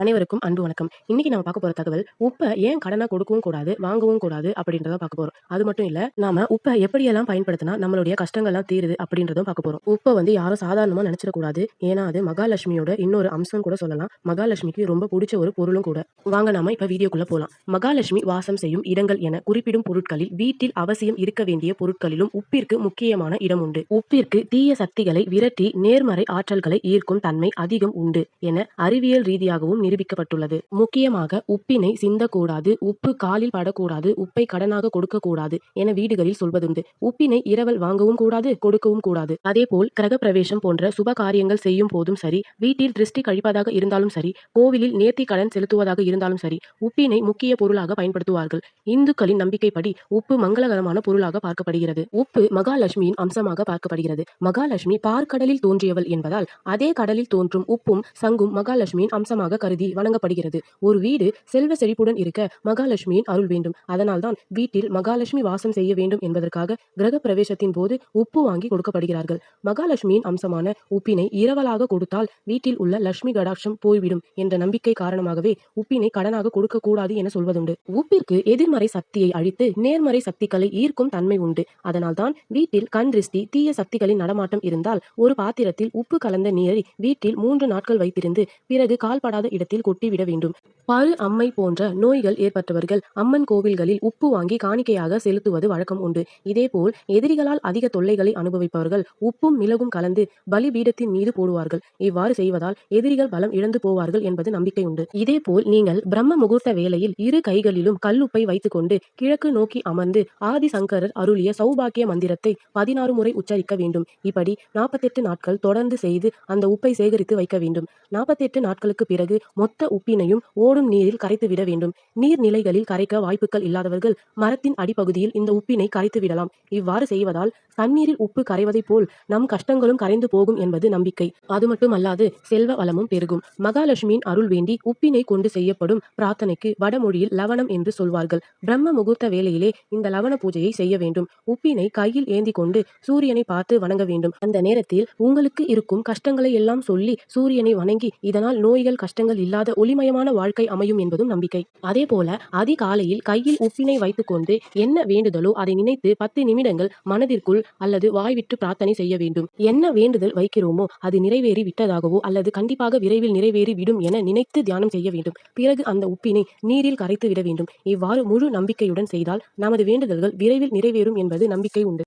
அனைவருக்கும் அன்பு வணக்கம். இன்னைக்கு நம்ம பார்க்க போற தகவல் உப்பை ஏன் கடனா கொடுக்கவும் கூடாது வாங்கவும் கூடாது அப்படின்றத பார்க்க போறோம். அது மட்டும் இல்ல நாம உப்பை எப்படியெல்லாம் பயன்படுத்தினா நம்மளுடைய கஷ்டங்கள்லாம் தீருது அப்படின்றதும் பார்க்க போறோம். உப்பை வந்து யாரும் சாதாரணமா நினைச்சிடக்கூடாது. ஏன்னா அது மகாலட்சுமியோட இன்னொரு அம்சம் கூட சொல்லலாம். மகாலட்சுமிக்கு ரொம்ப பிடிச்ச ஒரு பொருளும் கூட. வாங்க நாம இப்ப வீடியோக்குள்ள போலாம். மகாலட்சுமி வாசம் செய்யும் இடங்கள் என குறிப்பிடும் பொருட்களில் வீட்டில் அவசியம் இருக்க வேண்டிய பொருட்களிலும் உப்பிற்கு முக்கியமான இடம் உண்டு. உப்பிற்கு தீய சக்திகளை விரட்டி நேர்மறை ஆற்றல்களை ஈர்க்கும் தன்மை அதிகம் உண்டு என அறிவியல் ரீதியாகவும் நிரூபிக்கப்பட்டுள்ளது. முக்கியமாக உப்பினை சிந்தக்கூடாது. உப்பு காலில் படக்கூடாது. உப்பை கடனாக கொடுக்க கூடாது என வீடுகளில் சொல்வதுண்டு. உப்பினை இரவல் வாங்கவும் கூடாது கொடுக்கவும் கூடாது. அதேபோல் கிரக பிரவேசம் போன்ற சுப காரியங்கள் செய்யும் போதும் சரி வீட்டில் திருஷ்டி கழிப்பதாக இருந்தாலும் சரி கோவிலில் நேர்த்தி கடன் செலுத்துவதாக இருந்தாலும் சரி உப்பினை முக்கிய பொருளாக பயன்படுத்துவார்கள். இந்துக்களின் நம்பிக்கைப்படி உப்பு மங்களகரமான பொருளாக பார்க்கப்படுகிறது. உப்பு மகாலட்சுமியின் அம்சமாக பார்க்கப்படுகிறது. மகாலட்சுமி பார்க்கடலில் தோன்றியவள் என்பதால் அதே கடலில் தோன்றும் உப்பும் சங்கும் மகாலட்சுமியின் அம்சமாக கருதி வணங்கப்படுகிறது ஒரு வீடு செல்வ செழிப்புடன் இருக்க மகாலட்சுமியின் அருள் வேண்டும். அதனால்தான் வீட்டில் மகாலட்சுமி வாசம் செய்ய வேண்டும் என்பதற்காக கிரக பிரவேசத்தின் போது உப்பு வாங்கி கொடுக்கப்படுகிறார்கள். மகாலட்சுமியின் அம்சமான உப்பினை இரவலாக கொடுத்தால் வீட்டில் உள்ள லட்சுமி கடாட்சம் போய்விடும் என்ற நம்பிக்கை காரணமாகவே உப்பினை கடனாக கொடுக்க கூடாது என சொல்வதுண்டு. உப்பிற்கு எதிர்மறை சக்தியை அழித்து நேர்மறை சக்திகளை ஈர்க்கும் தன்மை உண்டு. அதனால்தான் வீட்டில் கண் திருஷ்டி தீய சக்திகளின் நடமாட்டம் இருந்தால் ஒரு பாத்திரத்தில் உப்பு கலந்த நீரை வீட்டில் மூன்று நாட்கள் வைத்திருந்து பிறகு கால்படாத இடத்தில் கொட்டிவிட வேண்டும். பரு அம்மை போன்ற நோய்கள் ஏற்பட்டவர்கள் அம்மன் கோவில்களில் உப்பு வாங்கி காணிக்கையாக செலுத்துவது வழக்கம் உண்டு. இதேபோல் எதிரிகளால் அதிக தொல்லைகளை அனுபவிப்பவர்கள் உப்பும் மிளகும் கலந்து பலிபீடத்தின் மீது போடுவார்கள். இவ்வாறு செய்வதால் எதிரிகள் பலம் இழந்து போவார்கள் என்பது நம்பிக்கை உண்டு. இதேபோல் நீங்கள் பிரம்ம முகூர்த்த வேளையில் இரு கைகளிலும் கல்லுப்பை வைத்துக்கொண்டு கிழக்கு நோக்கி அமர்ந்து ஆதி சங்கரர் அருளிய சௌபாக்கிய மந்திரத்தை பதினாறு முறை உச்சரிக்க வேண்டும். இப்படி நாற்பத்தெட்டு நாட்கள் தொடர்ந்து செய்து அந்த உப்பை சேகரித்து வைக்க வேண்டும். நாற்பத்தெட்டு நாட்களுக்கு பிறகு மொத்த உப்பினையும் ஓடும் நீரில் கரைத்து விட வேண்டும். நீர்நிலைகளில் கரைக்க வாய்ப்புகள் இல்லாதவர்கள் மரத்தின் அடிப்பகுதியில் இந்த உப்பினை கரைத்து விடலாம் இவ்வாறு செய்வதால் தண்ணீரில் உப்பு கரைவதைப் போல் நம் கஷ்டங்களும் கரைந்து போகும் என்பது நம்பிக்கை. அது மட்டுமல்லாது செல்வ வளமும் பெருகும். மகாலட்சுமியின் அருள் வேண்டி உப்பினை கொண்டு செய்யப்படும் பிரார்த்தனைக்கு வடமொழியில் லவணம் என்று சொல்வார்கள். பிரம்ம முகூர்த்த வேளையிலே இந்த லவண பூஜையை செய்ய வேண்டும். உப்பினை கையில் ஏந்தி கொண்டு சூரியனை பார்த்து வணங்க வேண்டும். அந்த நேரத்தில் உங்களுக்கு இருக்கும் கஷ்டங்களை எல்லாம் சொல்லி சூரியனை வணங்கி இதனால் நோய்கள் கஷ்டங்கள் இல்லாத ஒளிமயமான வாழ்க்கை அமையும் என்பதும் நம்பிக்கை. அதே போல அதிகாலையில் கையில் உப்பினை வைத்துக்கொண்டு என்ன வேண்டுதலோ அதை நினைத்து பத்து நிமிடங்கள் மனதிற்குள் அல்லது வாய்விட்டு பிரார்த்தனை செய்ய வேண்டும். என்ன வேண்டுதல் வைக்கிறோமோ அது நிறைவேறி விட்டதாகவோ அல்லது கண்டிப்பாக விரைவில் நிறைவேறி விடும் என நினைத்து தியானம் செய்ய வேண்டும். பிறகு அந்த உப்பினை நீரில் கரைத்து விட வேண்டும். இவ்வாறு முழு நம்பிக்கையுடன் செய்தால் நமது வேண்டுதல்கள் விரைவில் நிறைவேறும் என்பது நம்பிக்கை உண்டு.